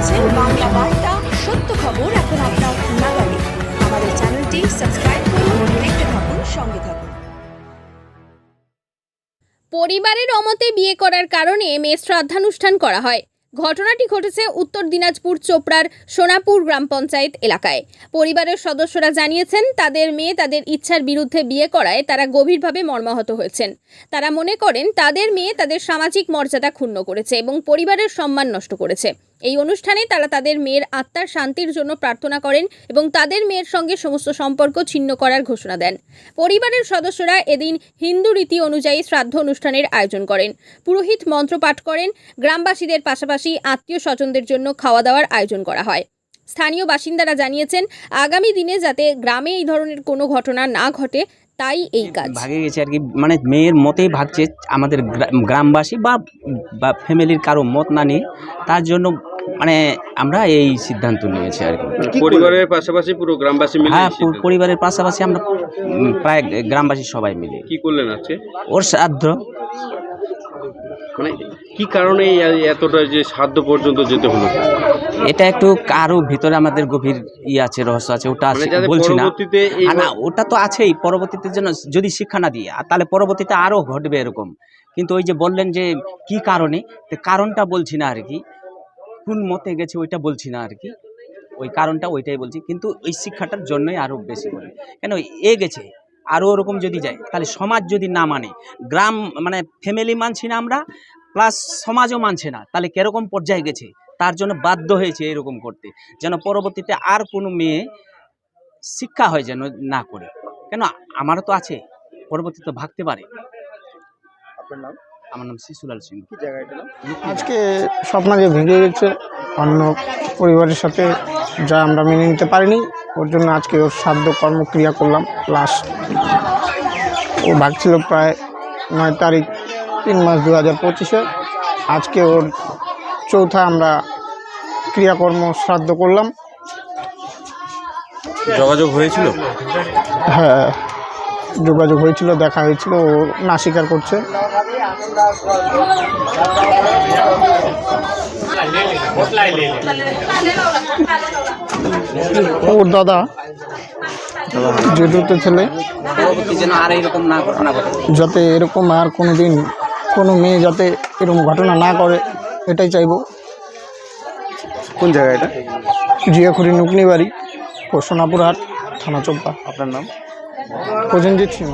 দেখছেন বাংলা বার্তা, সত্য খবর এখন আপনার নাগালে। আমাদের চ্যানেলটি সাবস্ক্রাইব করুন, দেখতে থাকুন, সঙ্গে থাকুন। পরিবারের অমতে বিয়ে করার কারণে মেয়ের শ্রাদ্ধানুষ্ঠান করা হয়। ঘটনাটি ঘটেছে উত্তর দিনাজপুর চোপড়ার সোনাপুর গ্রাম পঞ্চায়েত এলাকায়। পরিবারের সদস্যরা জানিয়েছেন, তাদের মেয়ে তাদের ইচ্ছার বিরুদ্ধে বিয়ে করায় তারা গভীরভাবে মর্মাহত হয়েছেন। তারা মনে করেন, তাদের মেয়ে তাদের সামাজিক মর্যাদা ক্ষুণ্ণ করেছে এবং পরিবারের সম্মান নষ্ট করেছে। এই অনুষ্ঠানে তারা তাদের মেয়ের আত্মার শান্তির জন্য প্রার্থনা করেন এবং তাদের মেয়ের সঙ্গে সমস্ত সম্পর্ক ছিন্ন করার ঘোষণা দেন। পরিবারের সদস্যরা এদিন হিন্দু রীতি অনুযায়ী শ্রাদ্ধ অনুষ্ঠানের আয়োজন করেন। পুরোহিত মন্ত্র পাঠ করেন। গ্রামবাসীদের পাশাপাশি আত্মীয় স্বজনদের জন্য খাওয়া দাওয়ার আয়োজন করা হয়। স্থানীয় বাসিন্দারা জানিয়েছেন, আগামী দিনে যাতে গ্রামে এই ধরনের কোনো ঘটনা না ঘটে, তাই এই কাজ। ভাগে গেছে আর কি মানে মেয়ের মতেই ভাগছে আমাদের গ্রা- গ্রামবাসী বা ফ্যামিলির কারও মত না নিয়ে, তার জন্য মানে আমরা এই সিদ্ধান্ত নিয়েছি আর কি। পরিবারের পাশাপাশি পুরো গ্রামবাসী মিলে হ্যাঁ। পরিবারের পাশাপাশি আমরা প্রায় গ্রামবাসী সবাই মিলে। কি করলেন আজকে? ওর শ্রাদ্ধ। মানে কি কারণে এতটা যে সাধ্য পর্যন্ত যেতে হলো? এটা একটু কারও ভিতরে আমাদের গভীর ই আছে রহস্য আছে ওটা মানে আছে- বলছি না। না ওটা তো আছেই পরবর্তীতে যেন যদি শিক্ষা না দিয়ে আর তাহলে পরবর্তীতে আরও ঘটবে এরকম। কিন্তু ওই যে বললেন যে কি কারণে কারণটা বলছি না আর কি। কোন মতে গেছে, ওইটা বলছি না আর কি। ওই কারণটা ওইটাই বলছি। কিন্তু ওই শিক্ষাটার জন্যই আরও বেশি করে। কেন? এ গেছে আরও ওরকম যদি যায়, তাহলে সমাজ যদি না মানে গ্রাম মানে ফ্যামিলি মানছি না আমরা প্লাস সমাজও মানছে না, তাহলে কীরকম পর্যায়ে গেছে? তার জন্য বাধ্য হয়েছে এরকম করতে, যেন পরবর্তীতে আর কোনো মেয়ে শিক্ষা হয় যেন না করে। কেন? আমারও তো আছে, পরবর্তীতে ভাগতে পারে। আমার নাম শিশুলাল সিং। আজকে স্বপ্ন যে ভেঙে গেছে অন্য পরিবারের সাথে যা আমরা মেনে নিতে পারিনি ওর জন্য আজকে ওর সাধ্য কর্মক্রিয়া করলাম লাস্ট ও ভাগছিল প্রায় নয় তারিখ তিন মাস দু হাজার পঁচিশে। আজকে ওর চৌথা আমরা ক্রিয়াকর্ম শ্রাদ্ধ করলাম। যোগাযোগ হয়েছিল? হ্যাঁ। যোগাযোগ হয়েছিল দেখা হয়েছিল ও না স্বীকার করছে। ওর দাদা জেঠুতে ছেলে। যাতে এরকম আর কোনো দিন কোনো মেয়ে যাতে এরকম ঘটনা না করে এটাই চাইব। কোন জায়গা এটা? জিয়াখুরি নুকনি বাড়ি ও সোনাপুর হাট থানা চোপড়া আপনার নাম? 我真的挺